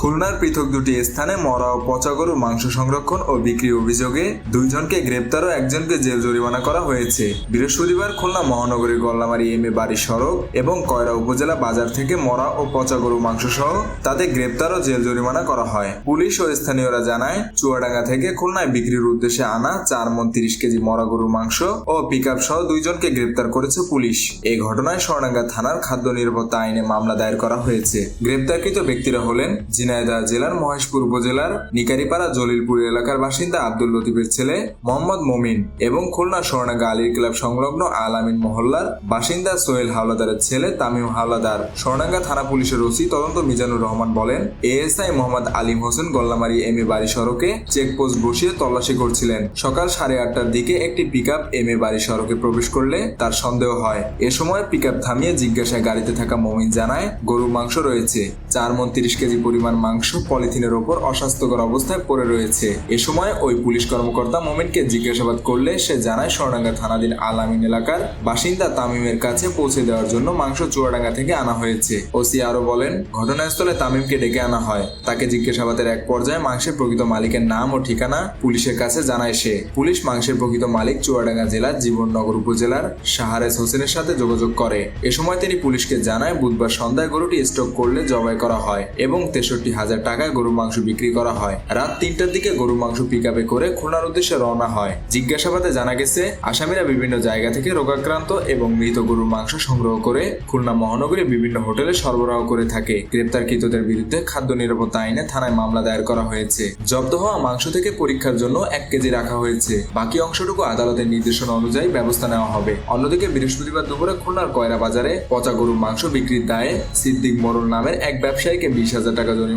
খুলনার পৃথক দুটি স্থানে মরা ও পচা গরুর মাংস সংরক্ষণ ও বিক্রি অভিযোগে দুইজনকে গ্রেপ্তার ও একজনকে জেল জরিমানা করা হয়েছে। বৃহস্পতিবার খুলনা মহানগরীর গল্লামারি এম এ বাড়ি সড়ক এবং কয়রা উপজেলা বাজার থেকে মরা ও পচা গরু মাংস সহ তাদের গ্রেপ্তার ও জেল জরিমানা করা হয়। পুলিশ ও স্থানীয়রা জানায়, চুয়াডাঙ্গা থেকে খুলনায় বিক্রির উদ্দেশ্যে আনা চার মন তিরিশ কেজি মরা গরুর মাংস ও পিক সহ দুইজনকে গ্রেপ্তার করেছে পুলিশ। এই ঘটনায় স্বর্ণাঙ্গা থানার খাদ্য নিরাপত্তা আইনে মামলা দায়ের করা হয়েছে। গ্রেপ্তারকৃত ব্যক্তিরা হলেন ঝিনাইদহ জেলার মহেশপুর উপজেলার নিকারিপাড়া জলিলপুর এলাকার বাসিন্দা আব্দুল লতিফের ছেলে মোহাম্মদ মমিন এবং খুলনা স্বর্ণাঙ্গা আলীর ক্লাব সংলগ্ন আলামিন মহল্লার বাসিন্দা সোহেল হাওলাদারের ছেলে তামিম হাওলাদার স্বর্ণাঙ্গা থানা পুলিশের ওসি তদন্ত মিজানুর রহমান বলেন, ASI Mohammad Alim Hossain Gollamari M A Bari সড়কে চেকপোস্ট বসিয়ে তল্লাশি করছিলেন। সকাল সাড়ে আটটার দিকে একটি pick up M A Bari সড়কে প্রবেশ করলে তার সন্দেহ হয়। এ সময় পিক আপ থামিয়ে জিজ্ঞাসায় গাড়িতে থাকা মমিন জানায়, গরুর মাংস রয়েছে, চার মন তিরিশ কেজি পরিমাণ মাংস পলিথিনের ওপর অস্বাস্থ্যকর অবস্থায় পড়ে রয়েছে। এ সময় ওই পুলিশ কর্মকর্তা মোমিনকে জিজ্ঞাসাবাদ করলে সে জানায়, স্বর্ণাঙ্গা থানাধীন আলামিন এলাকার বাসিন্দা তামিমের কাছে পৌঁছে দেওয়ার জন্য মাংস চুয়াডাঙ্গা থেকে আনা হয়েছে। ওসি আরও বলেন, ঘটনাস্থলে তামিমকে ডেকে আনা হয়। তাকে জিজ্ঞাসাবাদের এক পর্যায়ে মাংসের প্রকৃত মালিকের নাম ও ঠিকানা পুলিশের কাছে জানায় সে। পুলিশ মাংসের প্রকৃত মালিক চুয়াডাঙ্গা জেলার জীবননগর উপজেলার শাহারেস হোসেনের সাথে যোগাযোগ করে। এ সময় তিনি পুলিশকে জানায়, বুধবার সন্ধ্যায় গরুটি স্টক করলে জবাই করা হয় এবং তেষট্টি হাজার টাকায় গরুর মাংস বিক্রি করা হয়। রাত তিনটার দিকে গরুর মাংস পিক করে খুলনার উদ্দেশ্যে রওনা হয়। জিজ্ঞাসাবাদে জানা গেছে, আসামিরা বিভিন্ন জায়গা থেকে রোগাক্রান্ত এবং মৃত গরুর মাংস সংগ্রহ করে খুলনা মহানগরে বিভিন্ন হোটেলে সরবরাহ করে থাকে। গ্রেপ্তারকৃতদের বিরুদ্ধে খাদ্য নিরাপত্তা আইনে থানায় মামলা দায়ের করা হয়েছে। জব্দ হওয়া মাংস থেকে পরীক্ষার জন্য এক কেজি রাখা হয়েছে। বাকি অংশটুকু আদালতের নির্দেশনা অনুযায়ী ব্যবস্থা নেওয়া হবে। অন্যদিকে বৃহস্পতিবার দুপুরে খুলনার কয়রা বাজারে পচা গরুর মাংস বিক্রির দায়ে সিদ্দিক মোরল নামের এক ব্যবসায়ীকে বিশ হাজার টাকা জরিমানা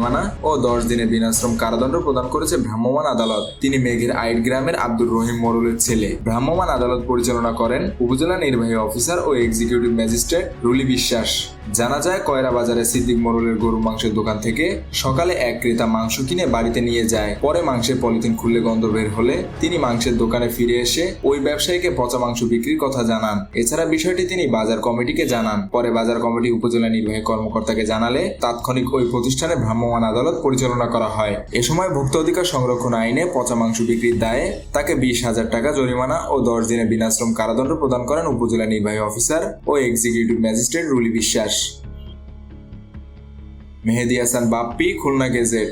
ও দশ দিনের বিনাশ্রম কারাদণ্ড প্রদান করেছে ভ্রাম্যমান আদালত। তিনি মেঘের আইট গ্রামের আব্দুর রহিম মরুলের ছেলে। ভ্রাম্যমাণ আদালত পরিচালনা করেন উপজেলা নির্বাহী অফিসার ও এক্সিকিউটিভ ম্যাজিস্ট্রেট রুলি বিশ্বাস। জানা যায়, কয়রা বাজারে সিদ্দিক মোরলের গরুর মাংসের দোকান থেকে সকালে এক ক্রেতা মাংস কিনে বাড়িতে নিয়ে যায়। পরে মাংসের পলিথিন খুললে গন্ধ বের হলে তিনি মাংসের দোকানে ফিরে এসে ওই ব্যবসায়ীকে পচা মাংস বিক্রির কথা জানান। এছাড়া বিষয়টি তিনি বাজার কমিটিকে জানান। পরে বাজার কমিটি উপজেলা নির্বাহী কর্মকর্তাকে জানালে তাৎক্ষণিক ওই প্রতিষ্ঠানে ভ্রাম্যমাণ আদালত পরিচালনা করা হয়। এ সময় ভুক্ত অধিকার সংরক্ষণ আইনে পচা মাংস বিক্রির দায়ে তাকে বিশ হাজার টাকা জরিমানা ও দশ দিনের বিনাশ্রম কারাদণ্ড প্রদান করেন উপজেলা নির্বাহী অফিসার ও executive magistrate Ruli Biswas. Mehedi Hasan Bappi Khulna Gazette.